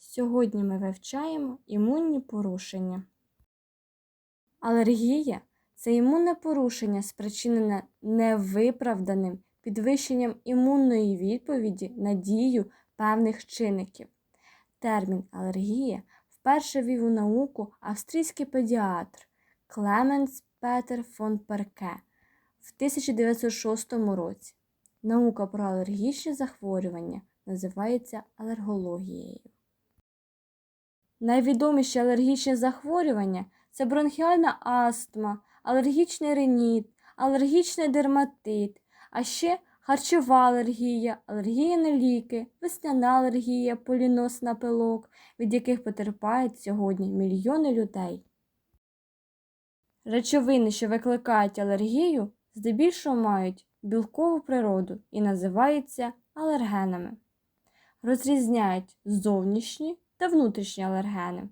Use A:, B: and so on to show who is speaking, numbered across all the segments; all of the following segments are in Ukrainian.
A: Сьогодні ми вивчаємо імунні порушення. Алергія це імунне порушення, спричинене невиправданим підвищенням імунної відповіді на дію певних чинників. Термін алергія вперше ввів у науку австрійський педіатр Клеменс Петер фон Перке в 1906 році. Наука про алергічні захворювання називається алергологією. Найвідоміші алергічні захворювання це бронхіальна астма, алергічний риніт, алергічний дерматит, а ще харчова алергія, алергія на ліки, весняна алергія, полінос на пилок, від яких потерпають сьогодні мільйони людей. Речовини, що викликають алергію, здебільшого мають білкову природу і називаються алергенами. Розрізняють зовнішні та внутрішні алергени.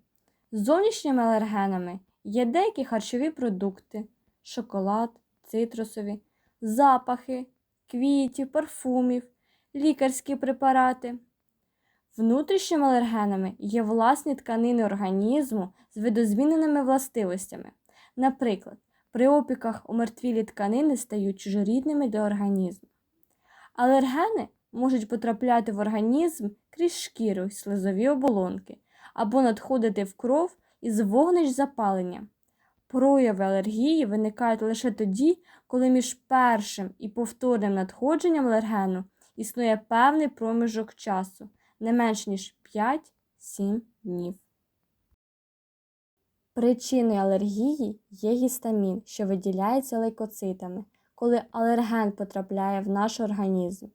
A: Зовнішніми алергенами є деякі харчові продукти, шоколад, цитрусові, запахи, квітів, парфумів, лікарські препарати. Внутрішніми алергенами є власні тканини організму з видозміненими властивостями. Наприклад, при опіках умертвілі тканини стають чужорідними для організму. Алергени можуть потрапляти в організм крізь шкіру й слизові оболонки або надходити в кров із вогнищ запалення. Прояви алергії виникають лише тоді, коли між першим і повторним надходженням алергену існує певний проміжок часу не менш ніж 5-7 днів. Причиною алергії є гістамін, що виділяється лейкоцитами, коли алерген потрапляє в наш організм.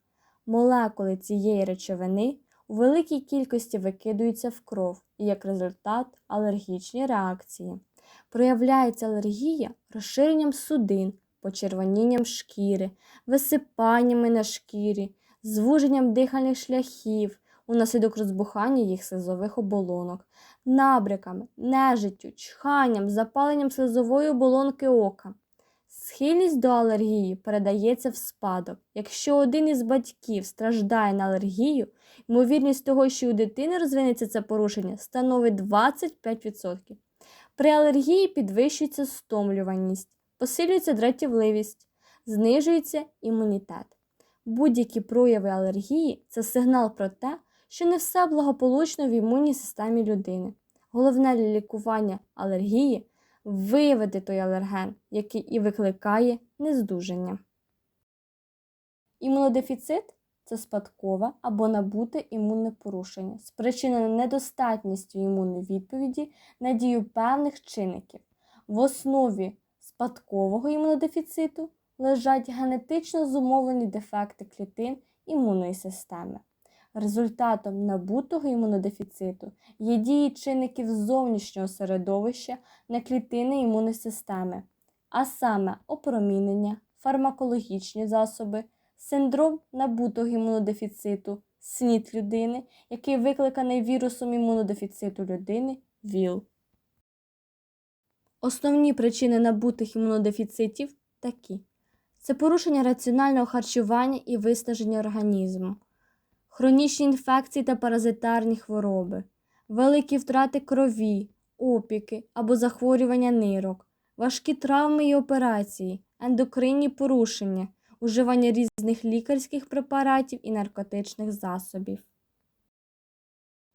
A: Молекули цієї речовини у великій кількості викидаються в кров і як результат алергічні реакції. Проявляється алергія розширенням судин, почервонінням шкіри, висипаннями на шкірі, звуженням дихальних шляхів унаслідок розбухання їх слизових оболонок, набряками, нежиттю, чханням, запаленням слизової оболонки ока. Схильність до алергії передається в спадок. Якщо один із батьків страждає на алергію, ймовірність того, що у дитини розвинеться це порушення, становить 25%. При алергії підвищується стомлюваність, посилюється дратівливість, знижується імунітет. Будь-які прояви алергії це сигнал про те, що не все благополучно в імунній системі людини. Головне лікування алергії виявити той алерген, який і викликає нездужання. Імунодефіцит це спадкове або набуте імунне порушення, спричинене недостатністю імунної відповіді на дію певних чинників. В основі спадкового імунодефіциту лежать генетично зумовлені дефекти клітин імунної системи. Результатом набутого імунодефіциту є дії чинників зовнішнього середовища на клітини імунної системи, а саме опромінення, фармакологічні засоби, синдром набутого імунодефіциту, СНІД людини, який викликаний вірусом імунодефіциту людини ВІЛ. Основні причини набутих імунодефіцитів такі: це порушення раціонального харчування і виснаження організму хронічні інфекції та паразитарні хвороби, великі втрати крові, опіки або захворювання нирок, важкі травми і операції, ендокринні порушення, уживання різних лікарських препаратів і наркотичних засобів.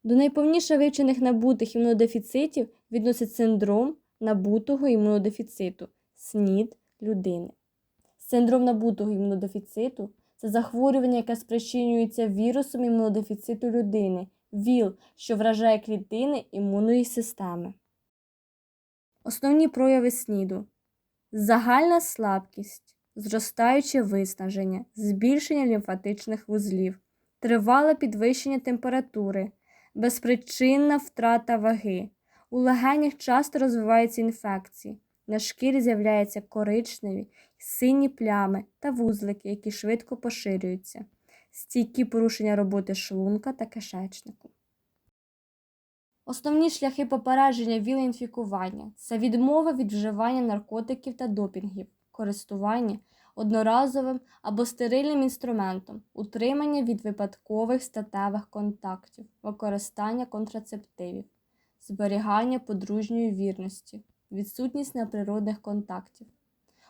A: До найповніше вивчених набутих імунодефіцитів відносить синдром набутого імунодефіциту СНІД людини. Синдром набутого імунодефіциту це захворювання, яке спричинюється вірусом імунодефіциту людини, ВІЛ, що вражає клітини імунної системи. Основні прояви СНІДу загальна слабкість, зростаюче виснаження, збільшення лімфатичних вузлів, тривале підвищення температури, безпричинна втрата ваги. У легенях часто розвиваються інфекції. На шкірі з'являються коричневі, сині плями та вузлики, які швидко поширюються, стійкі порушення роботи шлунка та кишечнику. Основні шляхи попередження віл-інфікування – це відмова від вживання наркотиків та допінгів, користування, одноразовим або стерильним інструментом, утримання від випадкових статевих контактів, використання контрацептивів, зберігання подружньої вірності, відсутність неприродних контактів.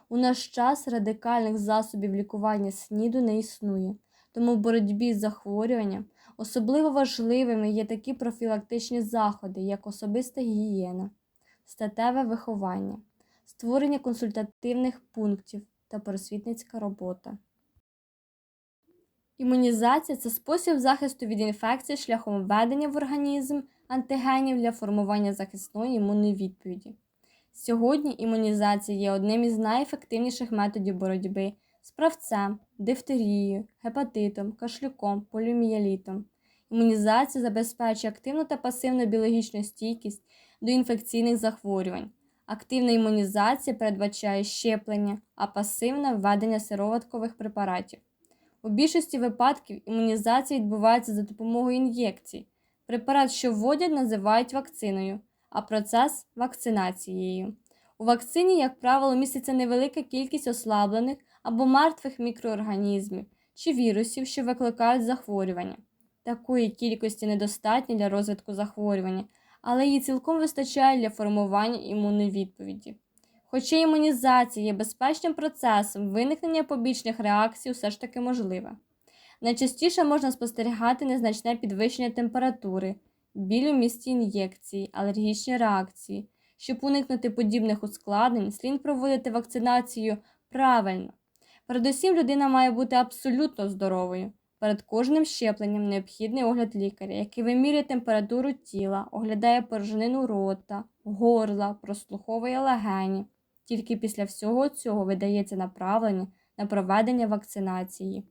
A: У наш час радикальних засобів лікування СНІДу не існує, тому в боротьбі з захворюванням особливо важливими є такі профілактичні заходи, як особиста гігієна, статеве виховання, створення консультативних пунктів та просвітницька робота. Імунізація це спосіб захисту від інфекцій шляхом введення в організм антигенів для формування захисної імунної відповіді. Сьогодні імунізація є одним із найефективніших методів боротьби з правцем, дифтерією, гепатитом, кашлюком, поліомієлітом. Імунізація забезпечує активну та пасивну біологічну стійкість до інфекційних захворювань. Активна імунізація передбачає щеплення, а пасивна введення сироваткових препаратів. У більшості випадків імунізація відбувається за допомогою ін'єкцій. Препарат, що вводять, називають вакциною, а процес вакцинацією. У вакцині, як правило, міститься невелика кількість ослаблених або мертвих мікроорганізмів чи вірусів, що викликають захворювання. Такої кількості недостатньо для розвитку захворювання, але її цілком вистачає для формування імунної відповіді. Хоча імунізація є безпечним процесом, виникнення побічних реакцій все ж таки можливе. Найчастіше можна спостерігати незначне підвищення температури, біль у місці ін'єкції, алергічні реакції. Щоб уникнути подібних ускладнень, слід проводити вакцинацію правильно. Передусім, людина має бути абсолютно здоровою. Перед кожним щепленням необхідний огляд лікаря, який вимірює температуру тіла, оглядає порожнину рота, горла, прослуховує легені. Тільки після всього цього видається направлення на проведення вакцинації.